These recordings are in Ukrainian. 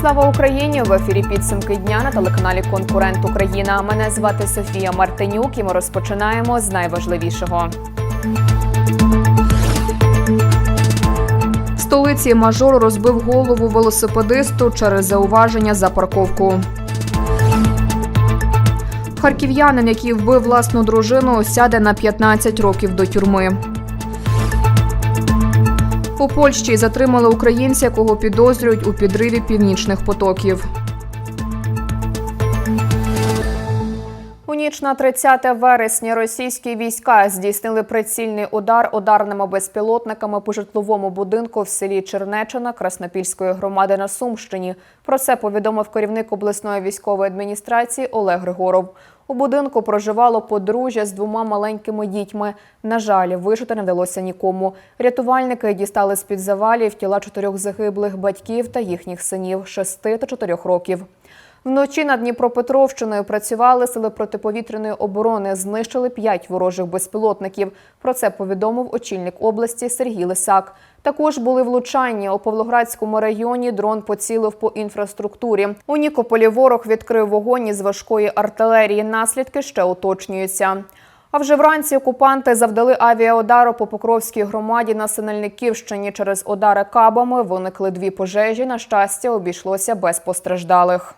Слава Україні! В ефірі підсумки дня на телеканалі Конкурент Україна. Мене звати Софія Мартинюк і ми розпочинаємо з найважливішого. В столиці мажор розбив голову велосипедисту через зауваження за парковку. Харків'янин, який вбив власну дружину, сяде на 15 років до тюрми. У Польщі затримали українця, якого підозрюють у підриві північних потоків. У ніч на 30 вересня російські війська здійснили прицільний удар ударними безпілотниками по житловому будинку в селі Чернечина Краснопільської громади на Сумщині. Про це повідомив керівник обласної військової адміністрації Олег Григоров. У будинку проживало подружжя з двома маленькими дітьми. На жаль, вижити не вдалося нікому. Рятувальники дістали з під завалів тіла чотирьох загиблих батьків та їхніх синів 6 та 4 років. Вночі над Дніпропетровщиною працювали сили протиповітряної оборони, знищили п'ять ворожих безпілотників. Про це повідомив очільник області Сергій Лисак. Також були влучання у Павлоградському районі. Дрон поцілив по інфраструктурі. У Нікополі ворог відкрив вогонь із важкої артилерії. Наслідки ще уточнюються. А вже вранці окупанти завдали авіаудару по Покровській громаді на Синельниківщині. Через удари кабами виникли дві пожежі. На щастя, обійшлося без постраждалих.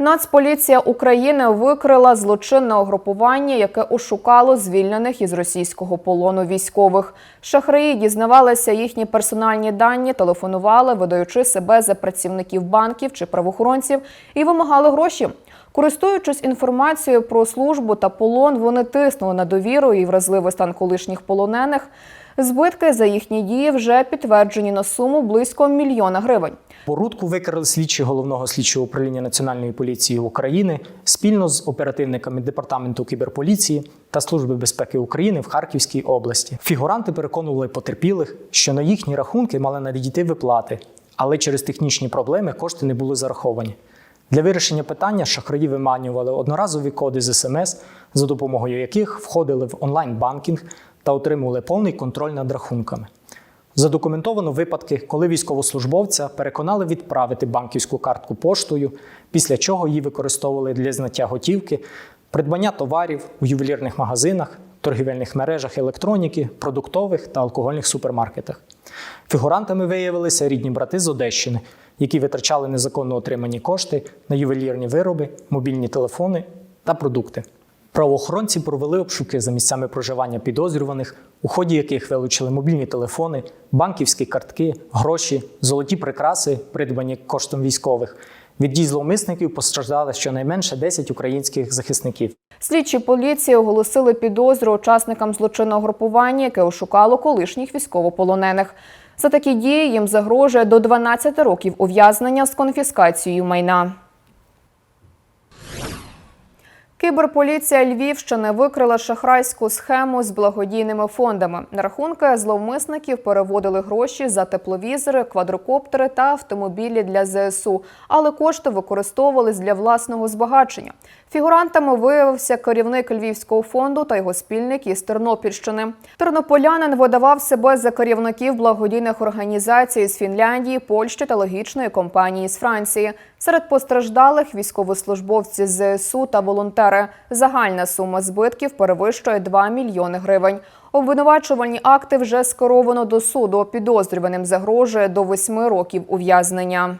Нацполіція України викрила злочинне угрупування, яке ошукало звільнених із російського полону військових. Шахраї дізнавалися їхні персональні дані, телефонували, видаючи себе за працівників банків чи правоохоронців, і вимагали гроші. Користуючись інформацією про службу та полон, вони тиснули на довіру і вразливий стан колишніх полонених. Збитки за їхні дії вже підтверджені на суму близько мільйона гривень. Порудку викрили слідчі головного слідчого управління Національної поліції України спільно з оперативниками департаменту кіберполіції та Служби безпеки України в Харківській області. Фігуранти переконували потерпілих, що на їхні рахунки мали надійти виплати, але через технічні проблеми кошти не були зараховані. Для вирішення питання шахраї виманювали одноразові коди з СМС, за допомогою яких входили в онлайн-банкінг та отримували повний контроль над рахунками. Задокументовано випадки, коли військовослужбовця переконали відправити банківську картку поштою, після чого її використовували для зняття готівки, придбання товарів у ювелірних магазинах, торгівельних мережах електроніки, продуктових та алкогольних супермаркетах. Фігурантами виявилися рідні брати з Одещини, які витрачали незаконно отримані кошти на ювелірні вироби, мобільні телефони та продукти. Правоохоронці провели обшуки за місцями проживання підозрюваних, у ході яких вилучили мобільні телефони, банківські картки, гроші, золоті прикраси, придбані коштом військових. Від дій зловмисників постраждали щонайменше 10 українських захисників. Слідчі поліції оголосили підозру учасникам злочинного групування, яке ошукало колишніх військовополонених. За такі дії їм загрожує до 12 років ув'язнення з конфіскацією майна. Кіберполіція Львівщини викрила шахрайську схему з благодійними фондами. На рахунки зловмисників переводили гроші за тепловізори, квадрокоптери та автомобілі для ЗСУ, але кошти використовувались для власного збагачення. Фігурантами виявився керівник Львівського фонду та його спільник із Тернопільщини. Тернополянин видавав себе за керівників благодійних організацій з Фінляндії, Польщі та логічної компанії з Франції. Серед постраждалих військовослужбовці ЗСУ та волонтери. Загальна сума збитків перевищує 2 мільйони гривень. Обвинувачувальні акти вже скеровано до суду. Підозрюваним загрожує до 8 років ув'язнення.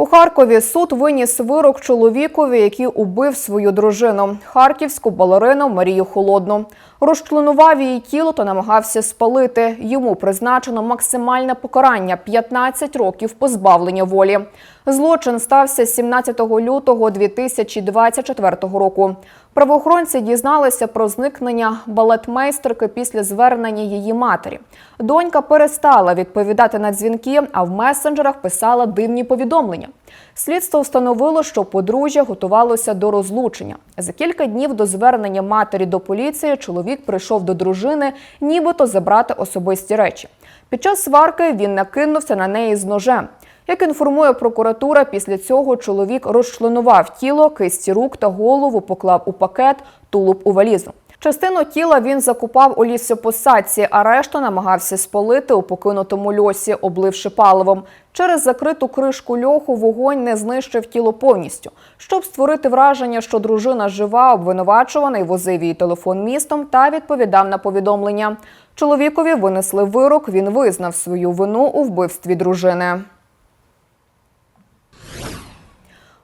У Харкові суд виніс вирок чоловікові, який убив свою дружину, харківську балерину Марію Холодну. Розчленував її тіло та намагався спалити. Йому призначено максимальне покарання 15 років позбавлення волі. Злочин стався 17 лютого 2024 року. Правоохоронці дізналися про зникнення балетмейстерки після звернення її матері. Донька перестала відповідати на дзвінки, а в месенджерах писала дивні повідомлення. Слідство встановило, що подружжя готувалося до розлучення. За кілька днів до звернення матері до поліції чоловік прийшов до дружини, нібито забрати особисті речі. Під час сварки він накинувся на неї з ножем. Як інформує прокуратура, після цього чоловік розчленував тіло, кисті рук та голову поклав у пакет, тулуб у валізу. Частину тіла він закупав у лісопосадці, а решту намагався спалити у покинутому льосі, обливши паливом. Через закриту кришку льоху вогонь не знищив тіло повністю. Щоб створити враження, що дружина жива, обвинувачуваний возив її телефон містом та відповідав на повідомлення. Чоловікові винесли вирок. Він визнав свою вину у вбивстві дружини.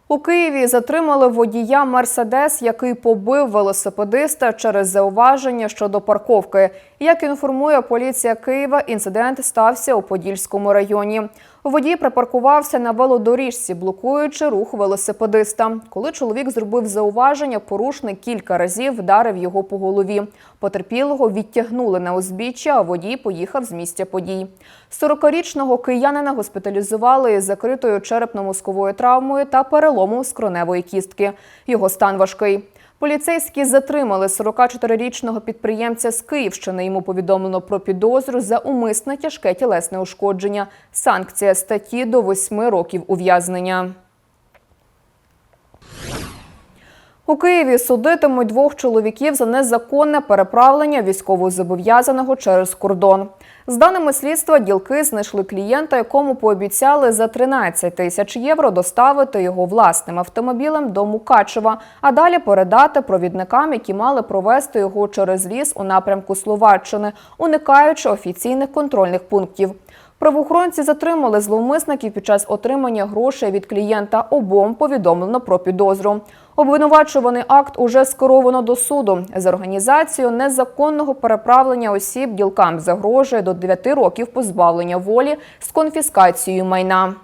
У Києві затримали водія Мерседес, який побив велосипедиста через зауваження щодо парковки. Як інформує поліція Києва, інцидент стався у Подільському районі. Водій припаркувався на велодоріжці, блокуючи рух велосипедиста. Коли чоловік зробив зауваження, порушник кілька разів вдарив його по голові. Потерпілого відтягнули на узбіччя, а водій поїхав з місця подій. 40-річного киянина госпіталізували із закритою черепно-мозковою травмою та переломом скроневої кістки. Його стан важкий. Поліцейські затримали 44-річного підприємця з Київщини. Йому повідомлено про підозру за умисне тяжке тілесне ушкодження. Санкція статті до 8 років ув'язнення. У Києві судитимуть двох чоловіків за незаконне переправлення військовозобов'язаного через кордон. З даними слідства, ділки знайшли клієнта, якому пообіцяли за 13 тисяч євро доставити його власним автомобілем до Мукачева, а далі передати провідникам, які мали провести його через ліс у напрямку Словаччини, уникаючи офіційних контрольних пунктів. Правоохоронці затримали зловмисників під час отримання грошей від клієнта. Обом повідомлено про підозру. Обвинувачуваний акт уже скеровано до суду. За організацію незаконного переправлення осіб ділкам загрожує до 9 років позбавлення волі з конфіскацією майна.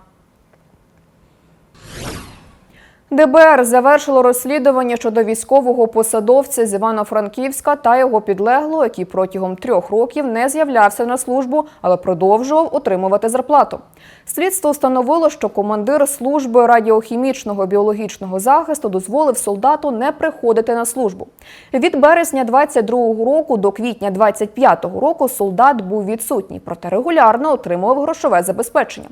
ДБР завершило розслідування щодо військового посадовця з Івано-Франківська та його підлеглого, який протягом трьох років не з'являвся на службу, але продовжував отримувати зарплату. Слідство встановило, що командир служби радіохімічного біологічного захисту дозволив солдату не приходити на службу. Від березня 22-го року до квітня 25-го року солдат був відсутній, проте регулярно отримував грошове забезпечення.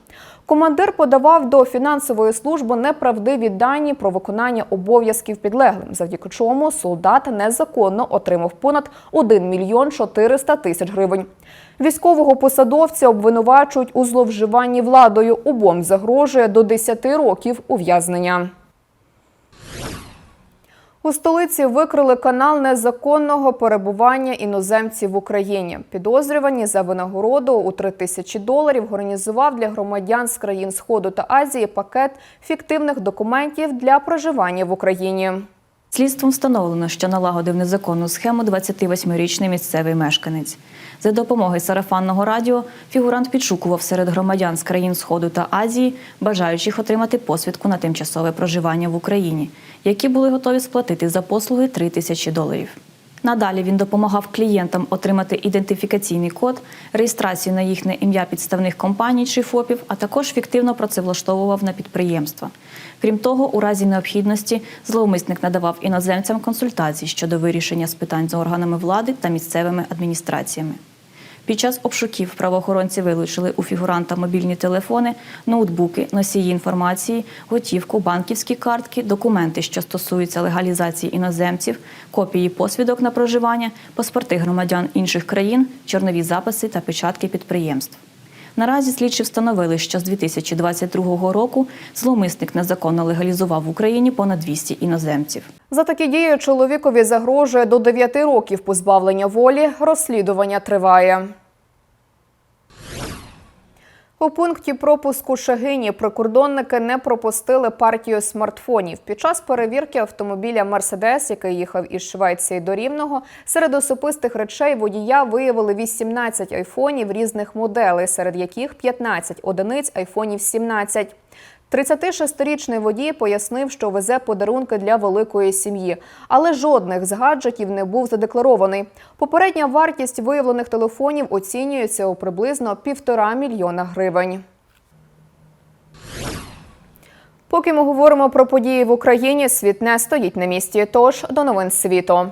Командир подавав до фінансової служби неправдиві дані про виконання обов'язків підлеглим, завдяки чому солдат незаконно отримав понад 1 мільйон 400 тисяч гривень. Військового посадовця обвинувачують у зловживанні владою. Обом загрожує до 10 років ув'язнення. У столиці викрили канал незаконного перебування іноземців в Україні. Підозрювані за винагороду у 3 тисячі доларів організував для громадян з країн Сходу та Азії пакет фіктивних документів для проживання в Україні. Слідством встановлено, що налагодив незаконну схему 28-річний місцевий мешканець. За допомогою сарафанного радіо фігурант підшукував серед громадян з країн Сходу та Азії, бажаючих отримати посвідку на тимчасове проживання в Україні, які були готові сплатити за послуги 3 тисячі доларів. Надалі він допомагав клієнтам отримати ідентифікаційний код, реєстрацію на їхнє ім'я підставних компаній чи ФОПів, а також фіктивно працевлаштовував на підприємства. Крім того, у разі необхідності зловмисник надавав іноземцям консультації щодо вирішення з питань з органами влади та місцевими адміністраціями. Під час обшуків правоохоронці вилучили у фігуранта мобільні телефони, ноутбуки, носії інформації, готівку, банківські картки, документи, що стосуються легалізації іноземців, копії посвідок на проживання, паспорти громадян інших країн, чорнові записи та печатки підприємств. Наразі слідчі встановили, що з 2022 року зловмисник незаконно легалізував в Україні понад 200 іноземців. За такі дії чоловікові загрожує до 9 років позбавлення волі. Розслідування триває. У пункті пропуску Шагині прикордонники не пропустили партію смартфонів. Під час перевірки автомобіля Мерседес, який їхав із Швеції до Рівного, серед особистих речей водія виявили 18 айфонів різних моделей, серед яких 15 одиниць айфонів 17. 36-річний водій пояснив, що везе подарунки для великої сім'ї, але жодних з гаджетів не був задекларований. Попередня вартість виявлених телефонів оцінюється у приблизно півтора мільйона гривень. Поки ми говоримо про події в Україні, світ не стоїть на місці. Тож до новин світу.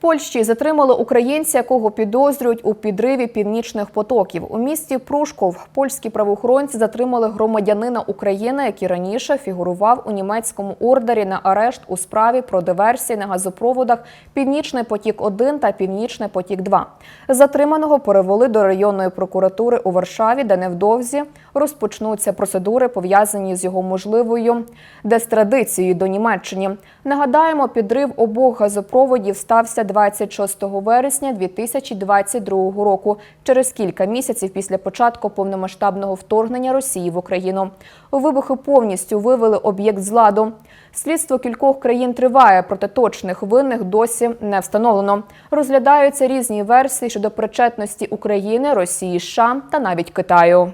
Польщі затримали українця, якого підозрюють у підриві північних потоків. У місті Прушков польські правоохоронці затримали громадянина України, який раніше фігурував у німецькому ордері на арешт у справі про диверсії на газопроводах Північний потік 1 та Північний потік 2 Затриманого перевели до районної прокуратури у Варшаві, де невдовзі розпочнуться процедури, пов'язані з його можливою дестрадицією до Німеччини. Нагадаємо, підрив обох газопроводів стався 26 вересня 2022 року, через кілька місяців після початку повномасштабного вторгнення Росії в Україну. Вибухи повністю вивели об'єкт з ладу. Слідство кількох країн триває, проте точних винних досі не встановлено. Розглядаються різні версії щодо причетності України, Росії, США та навіть Китаю.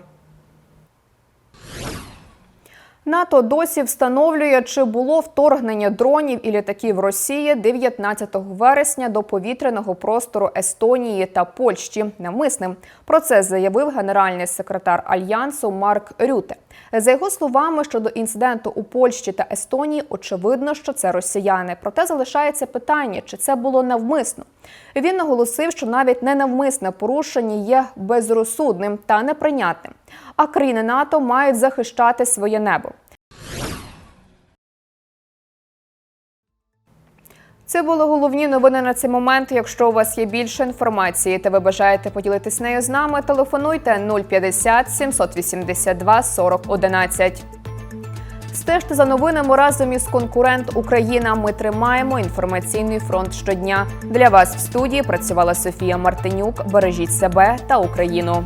НАТО досі встановлює, чи було вторгнення дронів і літаків Росії 19 вересня до повітряного простору Естонії та Польщі намисним. Про це заявив генеральний секретар альянсу Марк Рюте. За його словами, щодо інциденту у Польщі та Естонії, очевидно, що це росіяни. Проте залишається питання, чи це було навмисно. Він наголосив, що навіть ненавмисне порушення є безрозсудним та неприйнятним. А країни НАТО мають захищати своє небо. Це були головні новини на цей момент. Якщо у вас є більше інформації та ви бажаєте поділитись нею з нами, телефонуйте 050 782 40 11. Стежте за новинами разом із конкурент Україна. Ми тримаємо інформаційний фронт щодня. Для вас в студії працювала Софія Мартинюк. Бережіть себе та Україну.